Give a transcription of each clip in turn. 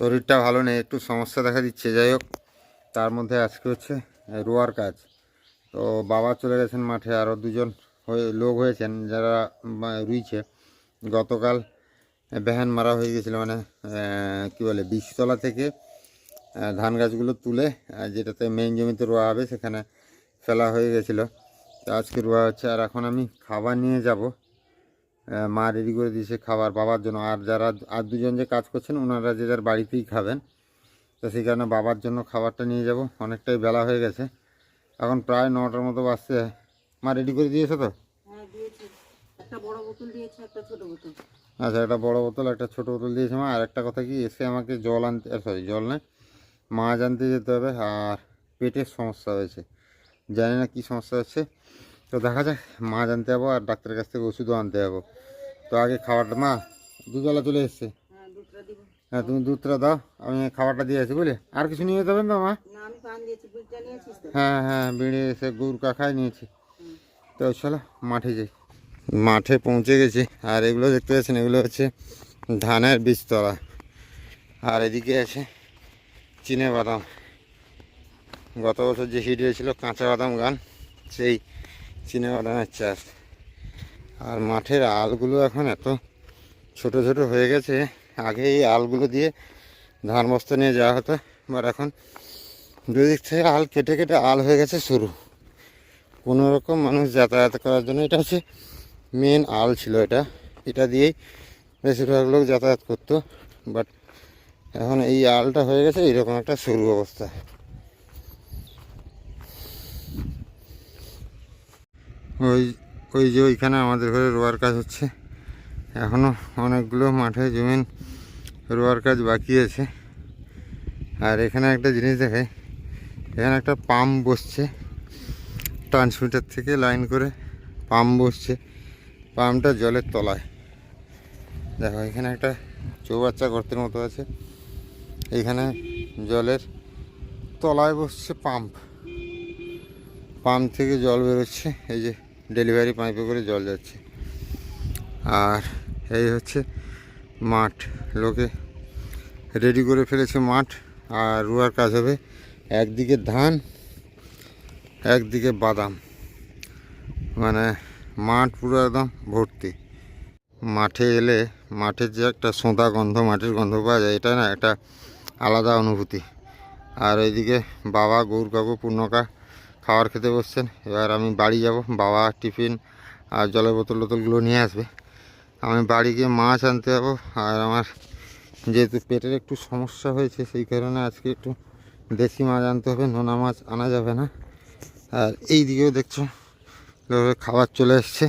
শরীরটা ভালো নেই, একটু সমস্যা দেখা দিচ্ছে। যাই হোক, তার মধ্যে আজকে হচ্ছে রোয়ার কাজ। তো বাবা চলে গেছেন মাঠে আরও দুজন হয়ে, লোক হয়েছেন যারা রুইছে। গতকাল বেহান মারা হয়ে গেছিল মানে কি বলে, বীজতলা থেকে ধান গাছগুলো তুলে যেটাতে মেইন জমিতে রোয়া হবে, সেখানে ফেলা হয়ে গেছিল। তো আজকে রোয়া হচ্ছে, আর এখন আমি খাবার নিয়ে যাব। মা রেডি করে দিয়েছে খাবার বাবার জন্য। আর যারা আর দুজন যে কাজ করছেন ওনারা যে যার বাড়িতেই খাবেন তো সেই কারণে বাবার জন্য খাবারটা নিয়ে যাব। অনেকটাই বেলা হয়ে গেছে। এখন প্রায় নটার মতো বাজছে। মা রেডি করে দিয়েছে তো? হ্যাঁ দিয়েছি। একটা বড় বোতল দিয়েছে একটা ছোট বোতল। আচ্ছা একটা বড় বোতল একটা ছোট বোতল দিয়েছে মা। আর একটা কথা কি এসে আমাকে জল আনতে সরি জল নয় মাছ আনতে যেতে হবে। আর পেটের সমস্যা হয়েছে। জানি না কী সমস্যা হচ্ছে। তো দেখা যাক মাছ আনতে যাব আর ডাক্তারের কাছ থেকে ওষুধও আনতে যাব তো আগে খাবারটা মা দুধওয়ালা চলে এসছে। হ্যাঁ হ্যাঁ তুমি দুধটা দাও আমি খাবারটা দিয়ে আছি বুঝলে? আর কিছু নিয়ে যেতে হবে না মা তো? হ্যাঁ হ্যাঁ বিড়ি এসে গুড় কাখাই নিয়েছি। তো চলো মাঠে যাই। মাঠে পৌঁছে গেছি আর এগুলো দেখতে পাচ্ছেন এগুলো হচ্ছে ধানের বীজতলা। আর এদিকে আছে চিনে বাদাম। গত বছর যে হিট হয়েছিল কাঁচা বাদাম গান সেই চিনে বাদামের চাষ আর। মাঠের আলগুলো এখন এত ছোট ছোট হয়ে গেছে, আগে এই আলগুলো দিয়ে ধান বস্তা নিয়ে যাওয়া হতো বাট এখন দুদিক থেকে আল কেটে কেটে আল হয়ে গেছে শুরু। কোনো রকম মানুষ যাতায়াত করার জন্য এটা হচ্ছে মেন আল ছিল এটা। এটা দিয়েই বেশিরভাগ লোক যাতায়াত করতো বাট এখন এই আলটা হয়ে গেছে, এইরকম একটা সরু অবস্থা। ওই ওই যে ওইখানে আমাদের ঘরে রোয়ার কাজ হচ্ছে। এখনও অনেকগুলো মাঠে জমিন রোয়ার কাজ বাকি আছে। আর এখানে একটা জিনিস দেখে, এখানে একটা পাম্প বসছে। ট্রান্সমিটার থেকে লাইন করে পাম্প বসছে। পাম্পটা জলের তলায়। দেখো, এখানে একটা চৌবাচ্চা গর্তের মতো আছে। এইখানে জলের তলায় বসছে পাম্প। পাম্প থেকে জল বেরোচ্ছে। এই যে ডেলিভারি পাইপে করে জল যাচ্ছে। আর এই হচ্ছে মাঠ। লোকে রেডি করে ফেলেছে মাঠ। আর রুয়ার কাজ হবে একদিকে ধান, একদিকে বাদাম। মানে মাঠ পুরো একদম ভর্তি। মাঠে এলে মাঠের যে একটা সোঁদা গন্ধ মাটির গন্ধ পাওয়া যায়, এটা না একটা আলাদা অনুভূতি। আর ওইদিকে বাবা গৌর কাকু পূর্ণকা খাবার খেতে বসছেন। এবার আমি বাড়ি যাব। বাবা টিফিন আর জলের বোতল টোতলগুলো নিয়ে আসবে। আমি বাড়ি গিয়ে মাছ আনতে যাব। আর আমার যেহেতু পেটের একটু সমস্যা হয়েছে সেই কারণে আজকে একটু দেশি মাছ আনতে হবে। নোনা মাছ আনা যাবে না। আর এই দিকেও দেখছ খাবার চলে এসছে।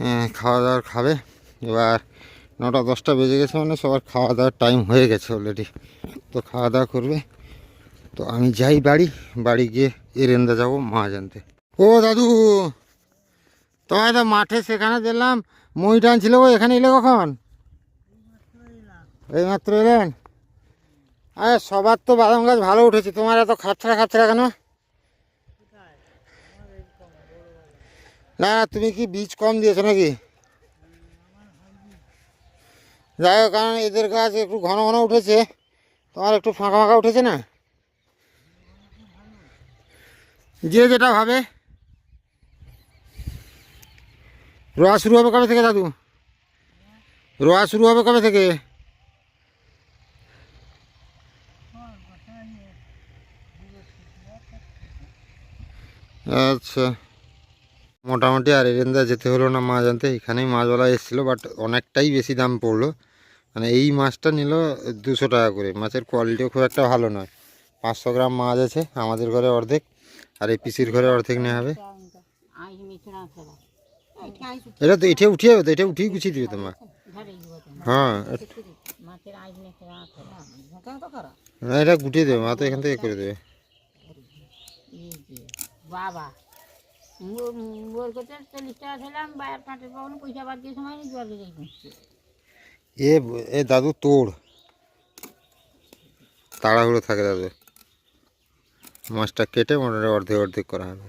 হ্যাঁ, খাওয়া দাওয়ার খাবে। এবার নটা দশটা বেজে গেছে মানে সবার খাওয়া দাওয়ার টাইম হয়ে গেছে অলরেডি তো খাওয়া দাওয়া করবে। তো আমি যাই বাড়ি। বাড়ি গিয়ে এরেন্দা যাব মাছ আনতে ও দাদু তোমার তো মাঠে সেখানে দেখলাম, মই টানছিল গো, এখানে এলে কখন? এই মাত্র এলেন? আরে, সবার তো বাদাম গাছ ভালো উঠেছে, তোমার এত খাতরা খাতরা কেন? না, তুমি কি বীজ কম দিয়েছ নাকি? যাই হোক, কারণ এদের গাছ একটু ঘন ঘন উঠেছে, তোমার একটু ফাঁকা ফাঁকা উঠেছে না? যে যেটা ভাবে। রোয়া শুরু হবে কবে থেকে দাদু? রোয়া শুরু হবে কবে থেকে? আচ্ছা। মোটামুটি আর এরেন্দা যেতে হলো না মাছ আনতে, এখানেই মাছওয়ালা এসেছিল বাট অনেকটাই বেশি দাম পড়ল। মানে এই মাছটা নিল দুশো টাকা করে, মাছের কোয়ালিটিও খুব একটা ভালো নয়। পাঁচশো গ্রাম মাছ আছে, আমাদের ঘরে অর্ধেক। আর এই পিসির ঘরে অর্ধেক নেওয়া হবে? এটা তো এটা উঠিয়ে হবে তো এটা উঠিয়ে গুছিয়ে দিবে তোমার। হ্যাঁ না, এটা গুটিয়ে দেবে মা তো এখান থেকে করে দেবে। বাবা এ দাদু তোড় তাড়াহুড়ো থাকে দাদু। মাছটা কেটে মোটামুটি অর্ধেক অর্ধেক করা হবে।